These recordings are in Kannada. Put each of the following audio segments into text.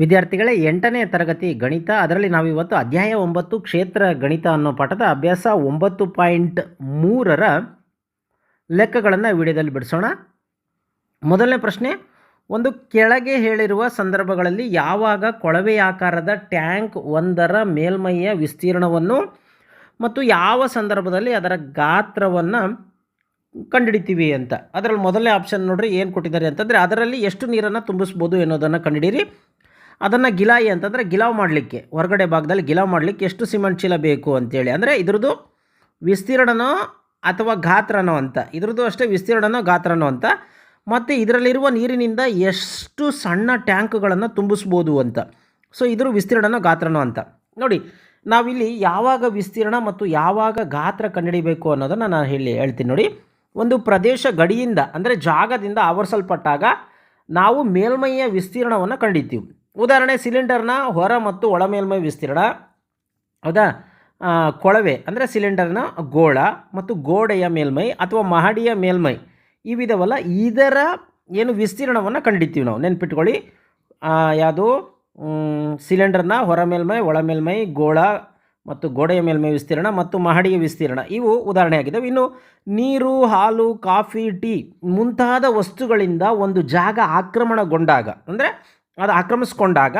ವಿದ್ಯಾರ್ಥಿಗಳೇ, ಎಂಟನೇ ತರಗತಿ ಗಣಿತ, ಅದರಲ್ಲಿ ನಾವಿವತ್ತು ಅಧ್ಯಾಯ ಒಂಬತ್ತು ಕ್ಷೇತ್ರ ಗಣಿತ ಅನ್ನೋ ಪಾಠದ ಅಭ್ಯಾಸ ಒಂಬತ್ತು ಪಾಯಿಂಟ್ ಮೂರರ ಲೆಕ್ಕಗಳನ್ನು ವಿಡಿಯೋದಲ್ಲಿ ಬಿಡಿಸೋಣ. ಮೊದಲನೇ ಪ್ರಶ್ನೆ, ಒಂದು ಕೆಳಗೆ ಹೇಳಿರುವ ಸಂದರ್ಭಗಳಲ್ಲಿ ಯಾವಾಗ ಕೊಳವೆಯಾಕಾರದ ಟ್ಯಾಂಕ್ ಒಂದರ ಮೇಲ್ಮೈಯ ವಿಸ್ತೀರ್ಣವನ್ನು ಮತ್ತು ಯಾವ ಸಂದರ್ಭದಲ್ಲಿ ಅದರ ಗಾತ್ರವನ್ನು ಕಂಡುಹಿಡಿತೀವಿ ಅಂತ. ಅದರಲ್ಲಿ ಮೊದಲನೇ ಆಪ್ಷನ್ ನೋಡ್ರಿ ಏನು ಕೊಟ್ಟಿದ್ದಾರೆ ಅಂತಂದರೆ, ಅದರಲ್ಲಿ ಎಷ್ಟು ನೀರನ್ನು ತುಂಬಿಸ್ಬೋದು ಅನ್ನೋದನ್ನು ಕಂಡುಹಿಡೀರಿ. ಅದನ್ನು ಗಿಲಾಯಿ ಅಂತಂದರೆ ಗಿಲಾವ್ ಮಾಡಲಿಕ್ಕೆ. ಹೊರಗಡೆ ಭಾಗದಲ್ಲಿ ಗಿಲಾವ್ ಮಾಡಲಿಕ್ಕೆ ಎಷ್ಟು ಸಿಮೆಂಟ್ ಚೀಲ ಬೇಕು ಅಂತೇಳಿ. ಅಂದರೆ ಇದ್ರದ್ದು ವಿಸ್ತೀರ್ಣನೋ ಅಥವಾ ಗಾತ್ರನೋ ಅಂತ. ಇದ್ರದ್ದು ಅಷ್ಟೇ ವಿಸ್ತೀರ್ಣನೋ ಗಾತ್ರನೋ ಅಂತ. ಮತ್ತು ಇದರಲ್ಲಿರುವ ನೀರಿನಿಂದ ಎಷ್ಟು ಸಣ್ಣ ಟ್ಯಾಂಕ್ಗಳನ್ನು ತುಂಬಿಸ್ಬೋದು ಅಂತ. ಸೊ, ಇದ್ರ ವಿಸ್ತೀರ್ಣನೋ ಗಾತ್ರನೋ ಅಂತ. ನೋಡಿ, ನಾವಿಲ್ಲಿ ಯಾವಾಗ ವಿಸ್ತೀರ್ಣ ಮತ್ತು ಯಾವಾಗ ಗಾತ್ರ ಕಂಡುಹಿಡಿಬೇಕು ಅನ್ನೋದನ್ನು ನಾನು ಹೇಳಿ ಹೇಳ್ತೀನಿ ನೋಡಿ. ಒಂದು ಪ್ರದೇಶ ಗಡಿಯಿಂದ, ಅಂದರೆ ಜಾಗದಿಂದ ಆವರಿಸಲ್ಪಟ್ಟಾಗ ನಾವು ಮೇಲ್ಮೈಯ ವಿಸ್ತೀರ್ಣವನ್ನು ಕಂಡಿತೀವಿ ಉದಾಹರಣೆ ಸಿಲಿಂಡರ್ನ ಹೊರ ಮತ್ತು ಒಳ ಮೇಲ್ಮೈ ವಿಸ್ತೀರ್ಣ, ಹೌದಾ? ಕೊಳವೆ, ಅಂದರೆ ಸಿಲಿಂಡರ್ನ ಗೋಳ ಮತ್ತು ಗೋಡೆಯ ಮೇಲ್ಮೈ ಅಥವಾ ಮಹಡಿಯ ಮೇಲ್ಮೈ. ಈ ವಿಧವಲ್ಲ ಇದರ ಏನು ವಿಸ್ತೀರ್ಣವನ್ನು ಕಂಡಿತೀವಿ ನಾವು. ನೆನ್ಪಿಟ್ಕೊಳ್ಳಿ. ಯಾವುದು? ಸಿಲಿಂಡರ್ನ ಹೊರ ಮೇಲ್ಮೈ, ಒಳ ಮೇಲ್ಮೈ, ಗೋಳ ಮತ್ತು ಗೋಡೆಯ ಮೇಲ್ಮೈ ವಿಸ್ತೀರ್ಣ ಮತ್ತು ಮಹಡಿಯ ವಿಸ್ತೀರ್ಣ. ಇವು ಉದಾಹರಣೆ ಆಗಿದ್ದಾವೆ. ಇನ್ನು ನೀರು, ಹಾಲು, ಕಾಫಿ, ಟೀ ಮುಂತಾದ ವಸ್ತುಗಳಿಂದ ಒಂದು ಜಾಗ ಆಕ್ರಮಣಗೊಂಡಾಗ, ಅಂದರೆ ಅದು ಆಕ್ರಮಿಸ್ಕೊಂಡಾಗ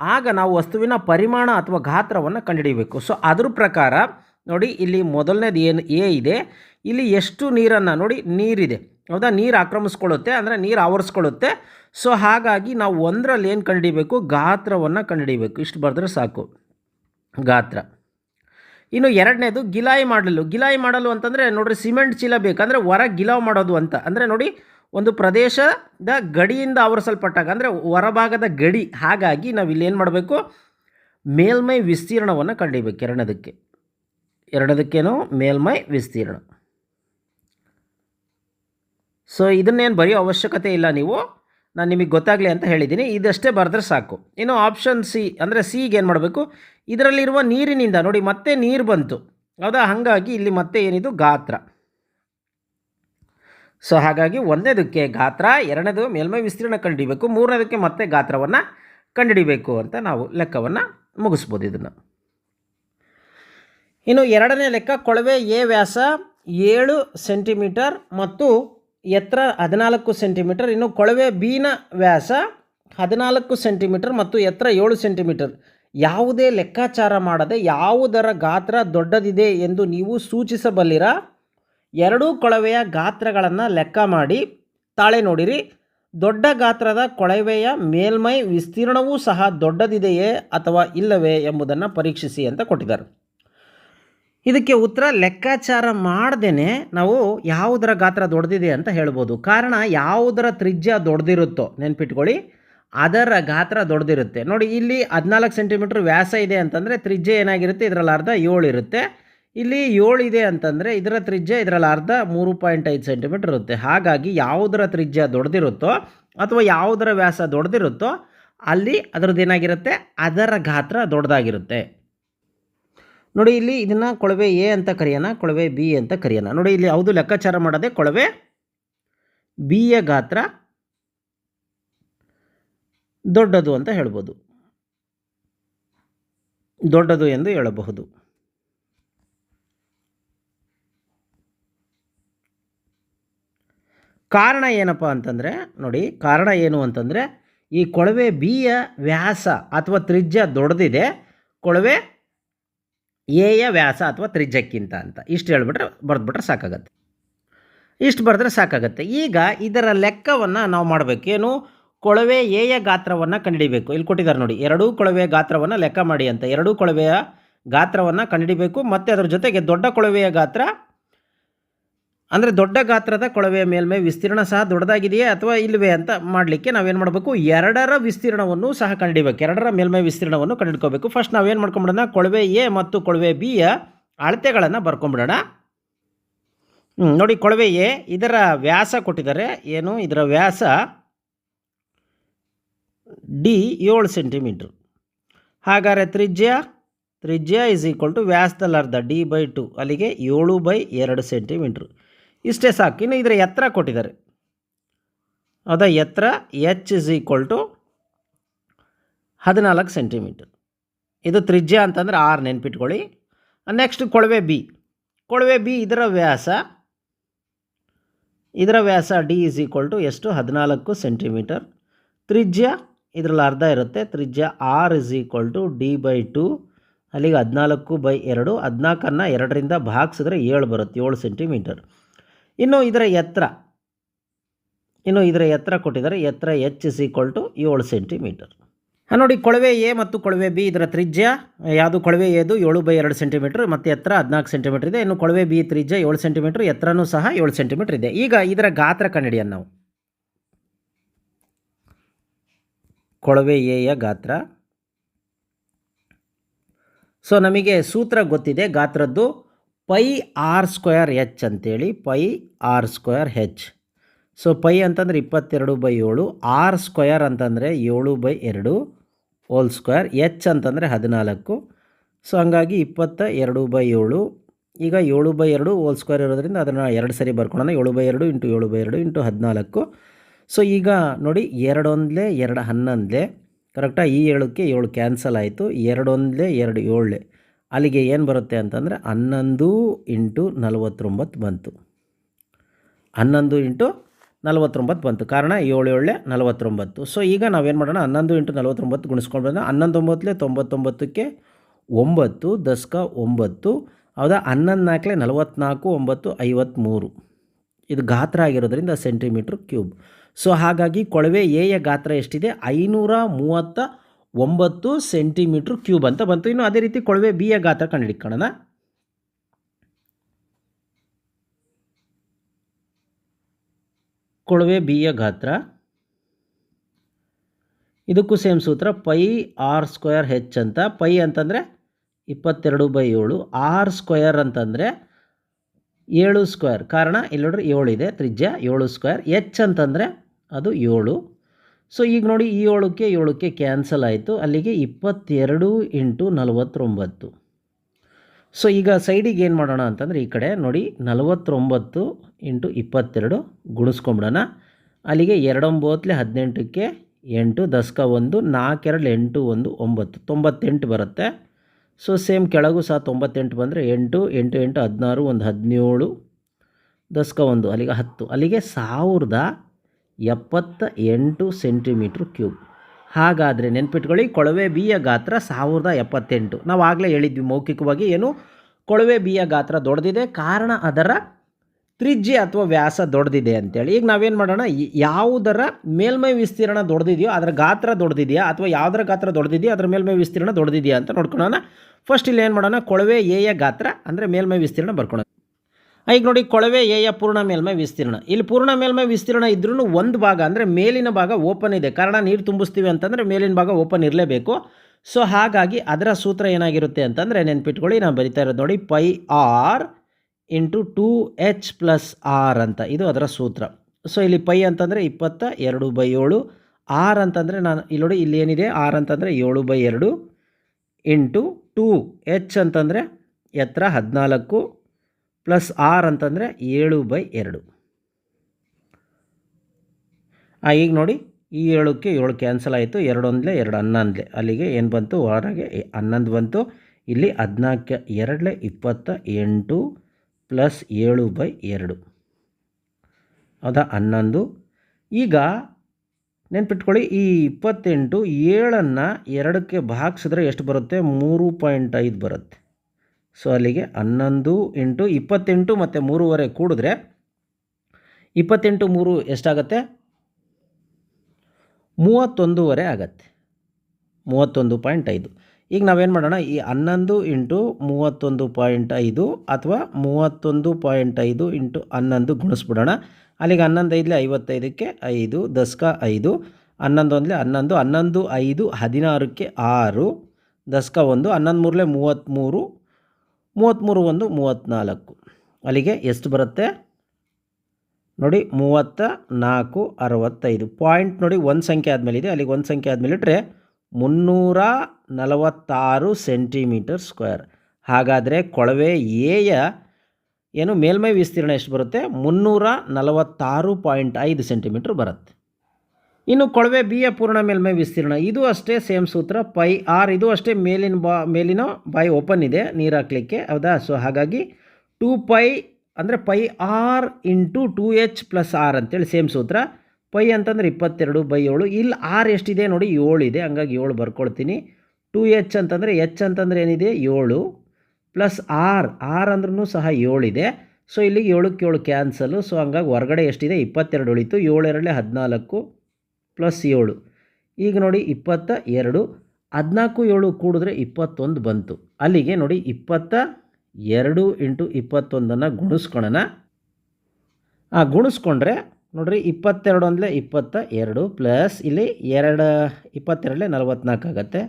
ಆಗ ನಾವು ವಸ್ತುವಿನ ಪರಿಮಾಣ ಅಥವಾ ಗಾತ್ರವನ್ನು ಕಂಡುಹಿಡಿಯಬೇಕು. ಸೊ ಅದ್ರ ಪ್ರಕಾರ ನೋಡಿ ಇಲ್ಲಿ ಮೊದಲನೇದು ಏನು ಎ ಇದೆ. ಇಲ್ಲಿ ಎಷ್ಟು ನೀರನ್ನು ನೋಡಿ ನೀರಿದೆ. ಹೌದಾ? ನೀರು ಆಕ್ರಮಿಸ್ಕೊಳ್ಳುತ್ತೆ ಅಂದರೆ ನೀರು ಆವರಿಸ್ಕೊಳ್ಳುತ್ತೆ. ಸೊ ಹಾಗಾಗಿ ನಾವು ಒಂದರಲ್ಲಿ ಏನು ಕಂಡುಹಿಡಿಬೇಕು? ಗಾತ್ರವನ್ನು ಕಂಡುಹಿಡಿಬೇಕು ಇಷ್ಟು ಬರೆದ್ರೆ ಸಾಕು. ಗಾತ್ರ. ಇನ್ನು ಎರಡನೇದು ಗಿಲಾಯಿ ಮಾಡಲು. ಗಿಲಾಯಿ ಮಾಡಲು ಅಂತಂದರೆ ನೋಡಿರಿ ಸಿಮೆಂಟ್ ಚೀಲ ಬೇಕಂದರೆ ಹೊರಗೆ ಗಿಲಾವ್ ಮಾಡೋದು ಅಂತ. ಅಂದರೆ ನೋಡಿ ಒಂದು ಪ್ರದೇಶದ ಗಡಿಯಿಂದ ಆವರಿಸಲ್ಪಟ್ಟಾಗ, ಅಂದರೆ ಹೊರಭಾಗದ ಗಡಿ, ಹಾಗಾಗಿ ನಾವು ಇಲ್ಲಿ ಏನು ಮಾಡಬೇಕು? ಮೇಲ್ಮೈ ವಿಸ್ತೀರ್ಣವನ್ನು ಕಂಡಿಬೇಕು ಎರಡನೇದಕ್ಕೆ. ಎರಡದಕ್ಕೇನು ಮೇಲ್ಮೈ ವಿಸ್ತೀರ್ಣ. ಸೊ ಇದನ್ನೇನು ಬರೆಯೋ ಅವಶ್ಯಕತೆ ಇಲ್ಲ ನೀವು. ನಾನು ನಿಮಗೆ ಗೊತ್ತಾಗಲಿ ಅಂತ ಹೇಳಿದ್ದೀನಿ ಇದಷ್ಟೇ ಬರೆದ್ರೆ ಸಾಕು. ಇನ್ನು ಆಪ್ಷನ್ ಸಿ ಅಂದರೆ ಸಿಗೆ ಏನು ಮಾಡಬೇಕು? ಇದರಲ್ಲಿರುವ ನೀರಿನಿಂದ, ನೋಡಿ ಮತ್ತೆ ನೀರು ಬಂತು. ಹೌದಾ? ಹಾಗಾಗಿ ಇಲ್ಲಿ ಮತ್ತೆ ಏನಿದು? ಗಾತ್ರ. ಸೊ ಹಾಗಾಗಿ ಒಂದನೇದಕ್ಕೆ ಗಾತ್ರ, ಎರಡನೇದು ಮೇಲ್ಮೈ ವಿಸ್ತೀರ್ಣ ಕಂಡುಹಿಡಿಬೇಕು ಮೂರನೇದಕ್ಕೆ ಮತ್ತೆ ಗಾತ್ರವನ್ನು ಕಂಡುಹಿಡಿಬೇಕು ಅಂತ ನಾವು ಲೆಕ್ಕವನ್ನು ಮುಗಿಸ್ಬೋದು ಇದನ್ನು. ಇನ್ನು ಎರಡನೇ ಲೆಕ್ಕ, ಕೊಳವೆ ಎ ವ್ಯಾಸ ಏಳು ಸೆಂಟಿಮೀಟರ್ ಮತ್ತು ಎತ್ತರ ಹದಿನಾಲ್ಕು ಸೆಂಟಿಮೀಟರ್, ಇನ್ನು ಕೊಳವೆ ಬೀನ ವ್ಯಾಸ ಹದಿನಾಲ್ಕು ಸೆಂಟಿಮೀಟರ್ ಮತ್ತು ಎತ್ತರ ಏಳು ಸೆಂಟಿಮೀಟರ್. ಯಾವುದೇ ಲೆಕ್ಕಾಚಾರ ಮಾಡದೆ ಯಾವುದರ ಗಾತ್ರ ದೊಡ್ಡದಿದೆ ಎಂದು ನೀವು ಸೂಚಿಸಬಲ್ಲಿರಾ? ಎರಡೂ ಕೊಳವೆಯ ಗಾತ್ರಗಳನ್ನು ಲೆಕ್ಕ ಮಾಡಿ. ತಾಳೆ ನೋಡಿರಿ, ದೊಡ್ಡ ಗಾತ್ರದ ಕೊಳವೆಯ ಮೇಲ್ಮೈ ವಿಸ್ತೀರ್ಣವೂ ಸಹ ದೊಡ್ಡದಿದೆಯೇ ಅಥವಾ ಇಲ್ಲವೇ ಎಂಬುದನ್ನು ಪರೀಕ್ಷಿಸಿ ಅಂತ ಕೊಟ್ಟಿದ್ದಾರೆ. ಇದಕ್ಕೆ ಉತ್ತರ, ಲೆಕ್ಕಾಚಾರ ಮಾಡ್ದೇ ನಾವು ಯಾವುದರ ಗಾತ್ರ ದೊಡ್ಡದಿದೆ ಅಂತ ಹೇಳ್ಬೋದು. ಕಾರಣ, ಯಾವುದರ ತ್ರಿಜ್ಯ ದೊಡ್ಡದಿರುತ್ತೋ ನೆನ್ಪಿಟ್ಕೊಳ್ಳಿ, ಅದರ ಗಾತ್ರ ದೊಡ್ಡದಿರುತ್ತೆ. ನೋಡಿ, ಇಲ್ಲಿ ಹದಿನಾಲ್ಕು ಸೆಂಟಿಮೀಟ್ರ್ ವ್ಯಾಸ ಇದೆ ಅಂತಂದರೆ ತ್ರಿಜ್ಯ ಏನಾಗಿರುತ್ತೆ? ಇದರಲ್ಲಿ ಅರ್ಧ ಏಳು ಇರುತ್ತೆ. ಇಲ್ಲಿ ಏಳು ಇದೆ ಅಂತಂದರೆ ಇದರ ತ್ರಿಜ್ಯ ಇದರಲ್ಲಿ ಅರ್ಧ ಮೂರು ಪಾಯಿಂಟ್ ಐದು ಸೆಂಟಿಮೀಟ್ರ್ ಇರುತ್ತೆ. ಹಾಗಾಗಿ ಯಾವುದರ ತ್ರಿಜ್ಯ ದೊಡ್ಡದಿರುತ್ತೋ ಅಥವಾ ಯಾವುದರ ವ್ಯಾಸ ದೊಡ್ಡದಿರುತ್ತೋ ಅಲ್ಲಿ ಅದರದ್ದು ಏನಾಗಿರುತ್ತೆ? ಅದರ ಗಾತ್ರ ದೊಡ್ಡದಾಗಿರುತ್ತೆ. ನೋಡಿ ಇಲ್ಲಿ ಇದನ್ನು ಕೊಳವೆ ಎ ಅಂತ ಕರೆಯೋಣ, ಕೊಳವೆ ಬಿ ಅಂತ ಕರೆಯೋಣ. ನೋಡಿ ಇಲ್ಲಿ ಯಾವುದು ಲೆಕ್ಕಾಚಾರ ಮಾಡದೆ ಕೊಳವೆ ಬಿಯ ಗಾತ್ರ ದೊಡ್ಡದು ಅಂತ ಹೇಳ್ಬೋದು. ದೊಡ್ಡದು ಎಂದು ಹೇಳಬಹುದು. ಕಾರಣ ಏನಪ್ಪ ಅಂತಂದರೆ, ನೋಡಿ, ಕಾರಣ ಏನು ಅಂತಂದರೆ, ಈ ಕೊಳವೆ ಬಿಯ ವ್ಯಾಸ ಅಥವಾ ತ್ರಿಜ್ಯ ದೊಡ್ಡದಿದೆ, ಕೊಳವೆ ಎಯ ವ್ಯಾಸ ಅಥವಾ ತ್ರಿಜ್ಯಕ್ಕಿಂತ ಅಂತ. ಇಷ್ಟು ಹೇಳ್ಬಿಟ್ರೆ ಬರೆದ್ಬಿಟ್ರೆ ಸಾಕಾಗತ್ತೆ. ಇಷ್ಟು ಬರೆದ್ರೆ ಸಾಕಾಗತ್ತೆ. ಈಗ ಇದರ ಲೆಕ್ಕವನ್ನು ನಾವು ಮಾಡಬೇಕು. ಏನು? ಕೊಳವೆ ಎಯ ಗಾತ್ರವನ್ನು ಕಂಡುಹಿಡಿಬೇಕು ಇಲ್ಲಿ ಕೊಟ್ಟಿದ್ದಾರೆ ನೋಡಿ, ಎರಡೂ ಕೊಳವೆಯ ಗಾತ್ರವನ್ನು ಲೆಕ್ಕ ಮಾಡಿ ಅಂತ. ಎರಡೂ ಕೊಳವೆಯ ಗಾತ್ರವನ್ನು ಕಂಡುಹಿಡಿಬೇಕು ಮತ್ತು ಅದರ ಜೊತೆಗೆ ದೊಡ್ಡ ಕೊಳವೆಯ ಗಾತ್ರ ಅಂದರೆ ದೊಡ್ಡ ಗಾತ್ರದ ಕೊಳವೆಯ ಮೇಲ್ಮೈ ವಿಸ್ತೀರ್ಣ ಸಹ ದೊಡ್ಡದಾಗಿದೆಯೇ ಅಥವಾ ಇಲ್ಲವೇ ಅಂತ ಮಾಡಲಿಕ್ಕೆ ನಾವೇನು ಮಾಡಬೇಕು? ಎರಡರ ವಿಸ್ತೀರ್ಣವನ್ನು ಸಹ ಕಂಡುಹಿಡಬೇಕು ಎರಡರ ಮೇಲ್ಮೈ ವಿಸ್ತೀರ್ಣವನ್ನು ಕಂಡುಹಿಡ್ಕೋಬೇಕು ಫಸ್ಟ್ ನಾವೇನು ಮಾಡ್ಕೊಂಬಿಡೋಣ? ಕೊಳವೆ ಎ ಮತ್ತು ಕೊಳವೆ ಬಿಯ ಅಳತೆಗಳನ್ನು ಬರ್ಕೊಂಬಿಡೋಣ. ನೋಡಿ ಕೊಳವೆ ಎ, ಇದರ ವ್ಯಾಸ ಕೊಟ್ಟಿದ್ದಾರೆ. ಏನು? ಇದರ ವ್ಯಾಸ ಡಿ ಏಳು ಸೆಂಟಿಮೀಟ್ರ್. ಹಾಗಾದರೆ ತ್ರಿಜ್ಯ ತ್ರಿಜ್ಯ ಇಸ್ ಈಕ್ವಲ್ ಟು ವ್ಯಾಸದಲ್ಲಿ ಅರ್ಧ ಡಿ ಬೈ ಟು ಅಲ್ಲಿಗೆ ಏಳು ಬೈ ಎರಡು ಸೆಂಟಿಮೀಟ್ರ್. ಇಷ್ಟೇ ಸಾಕು. ಇನ್ನು ಇದರ ಎತ್ತರ ಕೊಟ್ಟಿದ್ದಾರೆ. ಅದ ಎತ್ತರ ಎಚ್ ಇಸ್ ಈಕ್ವಲ್ ಟು ಹದಿನಾಲ್ಕು ಸೆಂಟಿಮೀಟರ್ ಇದು ತ್ರಿಜ್ಯ ಅಂತಂದರೆ ಆರು ನೆನ್ಪಿಟ್ಕೊಳ್ಳಿ. ನೆಕ್ಸ್ಟ್ ಕೊಳವೆ ಬಿ ಕೊಳವೆ ಬಿ ಇದರ ವ್ಯಾಸ ಇದರ ವ್ಯಾಸ ಡಿ ಇಸ್ ಈಕ್ವಲ್ ಟು ಎಷ್ಟು? ಹದಿನಾಲ್ಕು ಸೆಂಟಿಮೀಟರ್ ತ್ರಿಜ್ಯ ಇದರಲ್ಲಿ ಅರ್ಧ ಇರುತ್ತೆ. ತ್ರಿಜ್ಯ R is equal to D by two ಅಲ್ಲಿಗೆ ಹದಿನಾಲ್ಕು ಬೈ ಎರಡು. ಹದಿನಾಲ್ಕನ್ನು ಎರಡರಿಂದ ಭಾಗಿಸಿದ್ರೆ ಏಳು ಬರುತ್ತೆ. ಏಳು ಸೆಂಟಿಮೀಟರ್ ಇನ್ನು ಇದರ ಎತ್ತರ. ಇನ್ನು ಇದರ ಎತ್ತರ ಕೊಟ್ಟಿದ್ದಾರೆ. ಎತ್ತರ ಎಚ್ ಇಸ್ ಈಕ್ವಲ್ ಟು ಏಳು ಸೆಂಟಿಮೀಟರ್ ನೋಡಿ, ಕೊಳವೆ ಎ ಮತ್ತು ಕೊಳವೆ ಬಿ ಇದರ ತ್ರಿಜ್ಯ. ಯಾವುದು ಕೊಳವೆ ಎದು? ಏಳು ಬೈ ಎರಡು ಸೆಂಟಿಮೀಟ್ರ್ ಮತ್ತು ಎತ್ತರ ಹದಿನಾಲ್ಕು ಸೆಂಟಿಮೀಟ್ರ್ ಇದೆ. ಇನ್ನು ಕೊಳವೆ ಬಿ ತ್ರಿಜ್ಯ ಏಳು ಸೆಂಟಿಮೀಟ್ರ್ ಎತ್ತರನೂ ಸಹ ಏಳು ಸೆಂಟಿಮೀಟ್ರ್ ಇದೆ. ಈಗ ಇದರ ಗಾತ್ರ ಕನ್ನಡಿಯನ್ನು ನಾವು. ಕೊಳವೆ ಎಯ ಗಾತ್ರ. ಸೊ ನಮಗೆ ಸೂತ್ರ ಗೊತ್ತಿದೆ ಗಾತ್ರದ್ದು. ಪೈ ಆರ್ ಸ್ಕ್ವೇರ್ ಎಚ್ ಅಂತೇಳಿ, pi R square H so pi ಅಂತಂದರೆ ಇಪ್ಪತ್ತೆರಡು ಬೈ ಏಳು, ಆರ್ ಸ್ಕ್ವಯರ್ ಅಂತಂದರೆ ಏಳು ಬೈ ಎರಡು, ಹೋಲ್ ಸ್ಕ್ವೇರ್ ಎಚ್ ಅಂತಂದರೆ ಹದಿನಾಲ್ಕು. ಸೊ ಹಂಗಾಗಿ ಇಪ್ಪತ್ತ ಎರಡು ಬೈ ಏಳು, ಈಗ ಏಳು ಬೈ ಎರಡು ಹೋಲ್ ಸ್ಕ್ವೇರ್ ಇರೋದ್ರಿಂದ ಅದನ್ನು ಎರಡು ಸರಿ ಬರ್ಕೊಳ್ಳೋಣ ಏಳು ಬೈ ಎರಡು ಇಂಟು ಏಳು ಬೈ ಎರಡು ಇಂಟು ಹದಿನಾಲ್ಕು. ಸೊ ಈಗ ನೋಡಿ, ಎರಡೊಂದಲೇ ಎರಡು ಹನ್ನೊಂದಲೇ ಕರೆಕ್ಟಾಗಿ ಈ ಏಳಕ್ಕೆ ಏಳು ಕ್ಯಾನ್ಸಲ್ ಆಯಿತು, ಎರಡೊಂದಲೇ ಎರಡು ಏಳಲೆ ಅಲ್ಲಿಗೆ ಏನು ಬರುತ್ತೆ ಅಂತಂದರೆ ಹನ್ನೊಂದು ಇಂಟು ನಲವತ್ತೊಂಬತ್ತು ಬಂತು. ಹನ್ನೊಂದು ಇಂಟು ನಲವತ್ತೊಂಬತ್ತು ಬಂತು. ಕಾರಣ ಏಳು ಏಳೆ ನಲವತ್ತೊಂಬತ್ತು. ಸೊ ಈಗ ನಾವೇನು ಮಾಡೋಣ? ಹನ್ನೊಂದು ಇಂಟು ನಲವತ್ತೊಂಬತ್ತು ಗುಣಿಸ್ಕೊಂಡು ಬಂದ ಹನ್ನೊಂದೊಂಬತ್ತಲೇ ತೊಂಬತ್ತೊಂಬತ್ತಕ್ಕೆ ಒಂಬತ್ತು ದಶಕ ಒಂಬತ್ತು, ಹೌದಾ? ಹನ್ನೊಂದು ನಾಲ್ಕಲೇ ನಲವತ್ತ್ನಾಲ್ಕು ಒಂಬತ್ತು ಐವತ್ತ್ಮೂರು ಇದು ಗಾತ್ರ ಆಗಿರೋದ್ರಿಂದ ಸೆಂಟಿಮೀಟ್ರ್ ಕ್ಯೂಬ್ ಸೊ ಹಾಗಾಗಿ ಕೊಳವೆ ಎಯ ಗಾತ್ರ ಎಷ್ಟಿದೆ? ಐನೂರ ಮೂವತ್ತ ಒಂಬತ್ತು ಸೆಂಟಿಮೀಟ್ರ್ ಕ್ಯೂಬ್ ಅಂತ ಬಂತು. ಇನ್ನು ಅದೇ ರೀತಿ ಕೊಳವೆ ಬಿಯ ಗಾತ್ರ ಕಂಡುಹಿಡ್ಕೊಳ್ಳೋಣ. ಕೊಳವೆ ಬಿಯ ಗಾತ್ರ. ಇದಕ್ಕೂ ಸೇಮ್ ಸೂತ್ರ, ಪೈ ಆರ್ ಸ್ಕ್ವೇರ್ ಹೆಚ್ ಅಂತ. ಪೈ ಅಂತಂದರೆ ಇಪ್ಪತ್ತೆರಡು ಬೈ ಏಳು. ಆರ್ ಸ್ಕ್ವೇರ್ ಅಂತಂದರೆ ಏಳು ಸ್ಕ್ವೇರ್. ಕಾರಣ, ಇಲ್ಲಿ ನೋಡ್ರಿ ಇದೆ, ತ್ರಿಜ್ಯ ಏಳು ಸ್ಕ್ವೇರ್. ಎಚ್ ಅಂತಂದರೆ ಅದು ಏಳು. ಸೊ ಈಗ ನೋಡಿ ಈ ಏಳಕ್ಕೆ ಏಳಕ್ಕೆ ಕ್ಯಾನ್ಸಲ್ ಆಯಿತು. ಅಲ್ಲಿಗೆ ಇಪ್ಪತ್ತೆರಡು ಇಂಟು ನಲವತ್ತೊಂಬತ್ತು. ಸೊ ಈಗ ಸೈಡಿಗೆ ಏನು ಮಾಡೋಣ ಅಂತಂದರೆ ಈ ಕಡೆ ನೋಡಿ ನಲವತ್ತೊಂಬತ್ತು ಇಂಟು ಇಪ್ಪತ್ತೆರಡು ಗುಣಿಸ್ಕೊಂಬಿಡೋಣ. ಅಲ್ಲಿಗೆ ಎರಡೊಂಬತ್ತಲೆ ಹದಿನೆಂಟಕ್ಕೆ ಎಂಟು ದಶಕ ಒಂದು ನಾಲ್ಕೆರಡು ಎಂಟು ಒಂದು, ಒಂಬತ್ತು, ತೊಂಬತ್ತೆಂಟು ಬರುತ್ತೆ. ಸೊ ಸೇಮ್ ಕೆಳಗೂ ಸಹ ತೊಂಬತ್ತೆಂಟು ಬಂದರೆ ಎಂಟು ಎಂಟು ಎಂಟು, ಹದಿನಾರು, ಒಂದು ಹದಿನೇಳು ದಶಕ ಒಂದು, ಅಲ್ಲಿಗೆ ಹತ್ತು. ಅಲ್ಲಿಗೆ ಸಾವಿರದ ಎಪ್ಪತ್ತ ಎಂಟು ಸೆಂಟಿಮೀಟ್ರ್ ಕ್ಯೂಬ್. ಹಾಗಾದರೆ ನೆನ್ಪಿಟ್ಕೊಳ್ಳಿ, ಕೊಳವೆ ಬಿಯ ಗಾತ್ರ ಸಾವಿರದ ಎಪ್ಪತ್ತೆಂಟು. ನಾವು ಆಗಲೇ ಹೇಳಿದ್ವಿ ಮೌಖಿಕವಾಗಿ ಏನು? ಕೊಳವೆ ಬಿಯ ಗಾತ್ರ ದೊಡ್ಡದಿದೆ, ಕಾರಣ ಅದರ ತ್ರಿಜ್ಯ ಅಥವಾ ವ್ಯಾಸ ದೊಡ್ಡದಿದೆ ಅಂತೇಳಿ. ಈಗ ನಾವೇನು ಮಾಡೋಣ? ಯಾವುದರ ಮೇಲ್ಮೈ ವಿಸ್ತೀರ್ಣ ದೊಡ್ಡದಿದೆಯೋ, ಅದರ ಗಾತ್ರ ದೊಡ್ಡದಿದೆಯಾ ಅಥವಾ ಯಾವುದರ ಗಾತ್ರ ದೊಡ್ಡದಿದೆಯೋ, ಅದರ ಮೇಲ್ಮೈ ವಿಸ್ತೀರ್ಣ ದೊಡ್ಡದಿದೆಯಾ ಅಂತ ನೋಡ್ಕೊಳ್ಳೋಣ. ಫಸ್ಟ್ ಇಲ್ಲಿ ಏನು ಮಾಡೋಣ? ಕೊಳವೆ ಎಯ ಗಾತ್ರ, ಅಂದರೆ ಮೇಲ್ಮೈ ವಿಸ್ತೀರ್ಣ ಬರ್ಕೊಳ್ಳೋಣ. ಈಗ ನೋಡಿ ಕೊಳವೆ ಎಯ ಪೂರ್ಣ ಮೇಲ್ಮೈ ವಿಸ್ತೀರ್ಣ. ಇಲ್ಲಿ ಪೂರ್ಣ ಮೇಲ್ಮೈ ವಿಸ್ತೀರ್ಣ ಇದ್ರೂ ಒಂದು ಭಾಗ ಅಂದರೆ ಮೇಲಿನ ಭಾಗ ಓಪನ್ ಇದೆ. ಕಾರಣ ನೀರು ತುಂಬಿಸ್ತೀವಿ ಅಂತಂದರೆ ಮೇಲಿನ ಭಾಗ ಓಪನ್ ಇರಲೇಬೇಕು. ಸೊ ಹಾಗಾಗಿ ಅದರ ಸೂತ್ರ ಏನಾಗಿರುತ್ತೆ ಅಂತಂದರೆ ನೆನ್ಪಿಟ್ಕೊಳ್ಳಿ, ನಾನು ಬರಿತಾ ಇರೋದು ನೋಡಿ, pi R into two H plus R ಅಂತ. ಇದು ಅದರ ಸೂತ್ರ. ಸೊ ಇಲ್ಲಿ ಪೈ ಅಂತಂದರೆ ಇಪ್ಪತ್ತ ಎರಡು ಬೈ ಏಳು. ಆರ್ ಅಂತಂದರೆ ನಾನು ಇಲ್ಲಿ ನೋಡಿ ಇಲ್ಲಿ ಏನಿದೆ? ಆರ್ ಅಂತಂದರೆ ಏಳು ಬೈ ಎರಡು ಇಂಟು ಟೂ ಎಚ್ ಅಂತಂದರೆ ಎತ್ತರ ಹದಿನಾಲ್ಕು. ಪ್ಲಸ್ ಆರ್ ಅಂತಂದರೆ ಏಳು ಬೈ ಎರಡು. ಈಗ ನೋಡಿ, ಈ ಏಳಕ್ಕೆ ಏಳು ಕ್ಯಾನ್ಸಲ್ ಆಯಿತು. ಎರಡೊಂದಲೇ ಎರಡು ಹನ್ನೊಂದಲೇ. ಅಲ್ಲಿಗೆ ಏನು ಬಂತು? ಹೊರಗೆ ಹನ್ನೊಂದು ಬಂತು. ಇಲ್ಲಿ ಹದಿನಾಲ್ಕು, ಎರಡಲೇ ಇಪ್ಪತ್ತ ಎಂಟು ಪ್ಲಸ್ ಏಳು ಬೈ ಎರಡು. ಹೌದಾ ಹನ್ನೊಂದು. ಈಗ ನೆನ್ಪಿಟ್ಕೊಳ್ಳಿ, ಈ ಇಪ್ಪತ್ತೆಂಟು ಏಳನ್ನು ಎರಡಕ್ಕೆ ಭಾಗಿಸಿದ್ರೆ ಎಷ್ಟು ಬರುತ್ತೆ? ಮೂರು ಪಾಯಿಂಟ್ ಐದು ಬರುತ್ತೆ. ಸೊ ಅಲ್ಲಿಗೆ ಹನ್ನೊಂದು ಇಂಟು ಇಪ್ಪತ್ತೆಂಟು ಮತ್ತು ಮೂರುವರೆ ಕೂಡಿದ್ರೆ ಇಪ್ಪತ್ತೆಂಟು ಮೂರು ಎಷ್ಟಾಗತ್ತೆ? ಮೂವತ್ತೊಂದೂವರೆ ಆಗತ್ತೆ. ಮೂವತ್ತೊಂದು ಪಾಯಿಂಟ್ ಐದು. ಈಗ ನಾವೇನು ಮಾಡೋಣ? ಈ ಹನ್ನೊಂದು ಇಂಟು ಮೂವತ್ತೊಂದು ಪಾಯಿಂಟ್ ಐದು ಅಥವಾ ಮೂವತ್ತೊಂದು ಪಾಯಿಂಟ್ ಐದು ಇಂಟು ಹನ್ನೊಂದು ಗುಣಿಸ್ಬಿಡೋಣ. ಅಲ್ಲಿಗೆ ಹನ್ನೊಂದು ಐದಲೇ ಐವತ್ತೈದಕ್ಕೆ ಐದು ದಶಕ ಐದು ಹನ್ನೊಂದು ಒಂದಲೇ ಹನ್ನೊಂದು ಹನ್ನೊಂದು ಐದು, ಹದಿನಾರಕ್ಕೆ ಆರು ದಶಕ ಒಂದು, ಹನ್ನೊಂದು ಮೂರಲೇ ಮೂವತ್ತ್ಮೂರು ಮೂವತ್ತ್ಮೂರು ಒಂದು ಮೂವತ್ತ್ನಾಲ್ಕು. ಅಲ್ಲಿಗೆ ಎಷ್ಟು ಬರುತ್ತೆ? ನೋಡಿ, ಮೂವತ್ತ ನಾಲ್ಕು ಅರವತ್ತೈದು. ಪಾಯಿಂಟ್ ನೋಡಿ, ಒಂದು ಸಂಖ್ಯೆ ಆದಮೇಲೆ ಇದೆ ಅಲ್ಲಿಗೆ ಒಂದು ಸಂಖ್ಯೆ ಆದಮೇಲೆ ಇಟ್ಟರೆ ಮುನ್ನೂರ ನಲವತ್ತಾರು ಸೆಂಟಿಮೀಟರ್ ಸ್ಕ್ವೇರ್. ಹಾಗಾದರೆ ಕೊಳವೆ ಎಯ ಏನು ಮೇಲ್ಮೈ ವಿಸ್ತೀರ್ಣ ಎಷ್ಟು ಬರುತ್ತೆ? ಮುನ್ನೂರ ನಲವತ್ತಾರು ಪಾಯಿಂಟ್ ಐದು ಸೆಂಟಿಮೀಟ್ರ್ ಬರುತ್ತೆ. ಇನ್ನು ಕೊಳವೆ ಬಿ ಬಿಯ ಪೂರ್ಣ ಮೇಲ್ಮೈ ವಿಸ್ತೀರ್ಣ. ಇದು ಅಷ್ಟೇ ಸೇಮ್ ಸೂತ್ರ. ಪೈ ಆರ್, ಇದು ಅಷ್ಟೇ ಮೇಲಿನ ಬಾ, ಮೇಲಿನ ಬಾಯಿ ಓಪನ್ ಇದೆ, ನೀರು ಹಾಕ್ಲಿಕ್ಕೆ. ಹೌದಾ? ಸೊ ಹಾಗಾಗಿ ಟೂ ಪೈ ಅಂದರೆ pi R into two H plus R ಅಂತೇಳಿ ಸೇಮ್ ಸೂತ್ರ. ಪೈ ಅಂತಂದರೆ ಇಪ್ಪತ್ತೆರಡು ಬೈ ಏಳು. ಇಲ್ಲಿ ಆರ್ ಎಷ್ಟಿದೆ ನೋಡಿ, ಏಳು ಇದೆ. ಹಂಗಾಗಿ ಏಳು ಬರ್ಕೊಳ್ತೀನಿ. ಟೂ ಎಚ್ ಅಂತಂದರೆ ಎಚ್ ಅಂತಂದರೆ ಏನಿದೆ? ಏಳು. ಪ್ಲಸ್ ಆರ್ ಆರ್ ಅಂದ್ರೂ ಸಹ ಏಳಿದೆ ಸೊ ಇಲ್ಲಿಗೆ ಏಳಕ್ಕೆ ಏಳು ಕ್ಯಾನ್ಸಲು ಸೊ ಹಂಗಾಗಿ ಹೊರಗಡೆ ಎಷ್ಟಿದೆ? ಇಪ್ಪತ್ತೆರಡು ಉಳಿತು. ಏಳೆರಡಲೆ ಹದಿನಾಲ್ಕು. ಪ್ಲಸ್ ಏಳು. ಈಗ ನೋಡಿ ಇಪ್ಪತ್ತ ಎರಡು, ಹದಿನಾಲ್ಕು ಏಳು ಕೂಡಿದ್ರೆ ಇಪ್ಪತ್ತೊಂದು ಬಂತು. ಅಲ್ಲಿಗೆ ನೋಡಿ ಇಪ್ಪತ್ತ ಎರಡು ಇಂಟು ಇಪ್ಪತ್ತೊಂದನ್ನು ಗುಣಿಸ್ಕೊಳ್ಳೋಣ ಆ ಗುಣಿಸ್ಕೊಂಡ್ರೆ ನೋಡಿರಿ ಇಪ್ಪತ್ತೆರಡು ಅಂದರೆ ಇಪ್ಪತ್ತ ಎರಡು ಪ್ಲಸ್ ಇಲ್ಲಿ ಎರಡು ಇಪ್ಪತ್ತೆರಡಲೆ ನಲವತ್ನಾಲ್ಕು ಆಗುತ್ತೆ.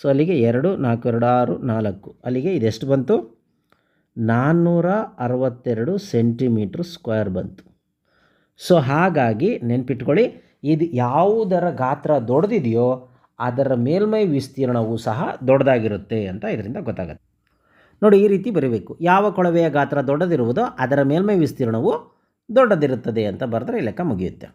ಸೊ ಅಲ್ಲಿಗೆ ಎರಡು, ನಾಲ್ಕು, ಎರಡು, ಆರು, ನಾಲ್ಕು. ಅಲ್ಲಿಗೆ ಇದೆಷ್ಟು ಬಂತು? ನಾನ್ನೂರ ಅರವತ್ತೆರಡು ಸೆಂಟಿಮೀಟ್ರ್ ಸ್ಕ್ವೇರ್ ಬಂತು. ಸೊ ಹಾಗಾಗಿ ನೆನ್ಪಿಟ್ಕೊಳ್ಳಿ ಇದು ಯಾವುದರ ಗಾತ್ರ ದೊಡ್ಡದಿದೆಯೋ ಅದರ ಮೇಲ್ಮೈ ವಿಸ್ತೀರ್ಣವೂ ಸಹ ದೊಡ್ಡದಾಗಿರುತ್ತೆ ಅಂತ ಇದರಿಂದ ಗೊತ್ತಾಗುತ್ತೆ. ನೋಡಿ, ಈ ರೀತಿ ಬರೀಬೇಕು. ಯಾವ ಕೊಳವೆಯ ಗಾತ್ರ ದೊಡ್ಡದಿರುವುದೋ ಅದರ ಮೇಲ್ಮೈ ವಿಸ್ತೀರ್ಣವು ದೊಡ್ಡದಿರುತ್ತದೆ ಅಂತ ಬರೆದ್ರೆ ಈ ಲೆಕ್ಕ ಮುಗಿಯುತ್ತೆ.